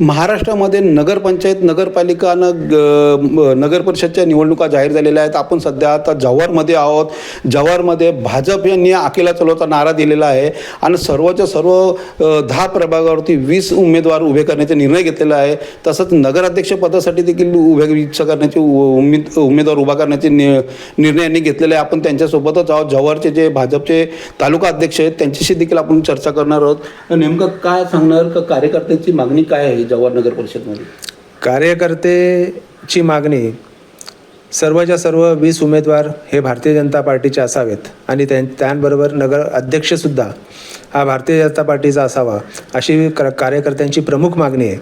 महाराष्ट्रामध्ये नगरपंचायत नगरपालिका ग- नगर परिषदच्या निवडणुका जाहीर झालेल्या आहेत. आपण सध्या आता जव्हारमध्ये आहोत. जव्हारमध्ये भाजप यांनी अकेला चलवता नारा दिलेला आहे आणि सर्वच्या सर्व दहा प्रभागावरती वीस उमेदवार उभे करण्याचा निर्णय घेतलेला आहे. तसंच नगराध्यक्ष पदासाठी देखील उभे इच्छा करण्याचे उ- उमेद उमेदवार उभा करण्याचे नि निर्णय यांनी घेतलेले आहे. आपण त्यांच्यासोबतच आहोत. जव्हारचे जे भाजपचे तालुका अध्यक्ष आहेत त्यांच्याशी देखील आपण चर्चा करणार आहोत. नेमकं काय सांगणार? का कार्यकर्त्यांची मागणी काय आहे? जव्हार नगर परिषदमध्ये? कार्यकर्तेची मागणी सर्वच्या सर्व वीस उमेदवार हे भारतीय जनता पार्टीचे असावेत आणि त्यां त्यांबरोबर नगर अध्यक्षसुद्धा हा भारतीय जनता पार्टीचा असावा अशी क कार्यकर्त्यांची प्रमुख मागणी आहे.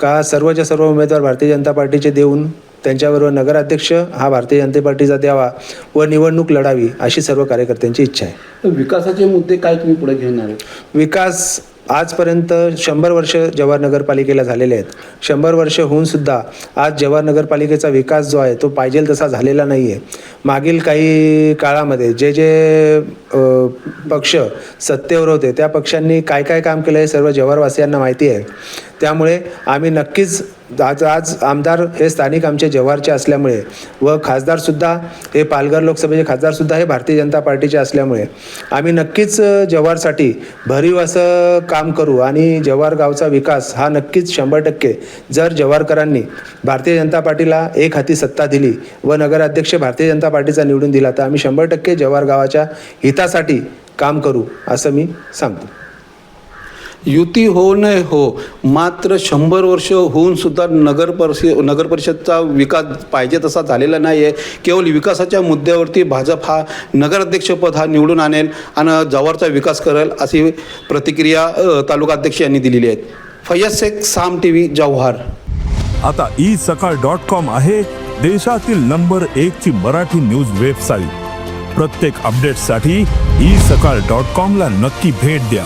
का सर्वच्या सर्व उमेदवार भारतीय जनता पार्टीचे देऊन त्यांच्याबरोबर नगराध्यक्ष हा भारतीय जनता पार्टीचा द्यावा व निवडणूक लढावी अशी सर्व कार्यकर्त्यांची इच्छा आहे. विकासाचे मुद्दे काय तुम्ही पुढे घेणार विकास आजपर्यंत शंभर वर्ष जव्हार नगरपालिकेला झालेले आहेत. शंभर वर्ष होऊन सुद्धा आज जव्हार नगरपालिकेचा विकास जो आहे तो पाहिजे तसा झालेला नाही आहे मागील काही काळामध्ये जे जे पक्ष सत्तेवर होते त्या पक्षांनी काय काय काम केलं आहे सर्व जव्हारवासियांना माहिती आहे. त्यामुळे आम्ही नक्कीच आज आज आमदार हे स्थानिक आमचे जव्हारचे असल्यामुळे व खासदारसुद्धा हे पालघर लोकसभेचे खासदारसुद्धा हे भारतीय जनता पार्टीचे असल्यामुळे आम्ही नक्कीच जव्हारसाठी भरीव असं काम करू आणि जव्हार गावचा विकास हा नक्कीच शंभर टक्के जर जव्हारकरांनी भारतीय जनता पार्टीला एक हाती सत्ता दिली व नगराध्यक्ष भारतीय जनता पार्टीचा निवडून दिला तर आम्ही शंभर टक्के जव्हार गावाच्या हितासाठी काम करू असं मी सांगतो. युती हो न हो मात्र शंभर वर्ष होऊन सुद्धा नगर परिषद नगर परिषदचा विकास पाहिजे तसा झालेला नाही आहे केवळ विकासाच्या मुद्द्यावरती भाजप हा नगराध्यक्षपद हा निवडून आणेल आणि जवारचा विकास करेल अशी प्रतिक्रिया तालुका अध्यक्ष यांनी दिलेली आहे. Fayyad Shaikh Saam T V Jawhar. आता ई सकाळ डॉट कॉम आहे देशातील नंबर एक ची मराठी न्यूज वेबसाईट. प्रत्येक अपडेटसाठी ई सकाळ डॉट कॉम ला नक्की भेट द्या.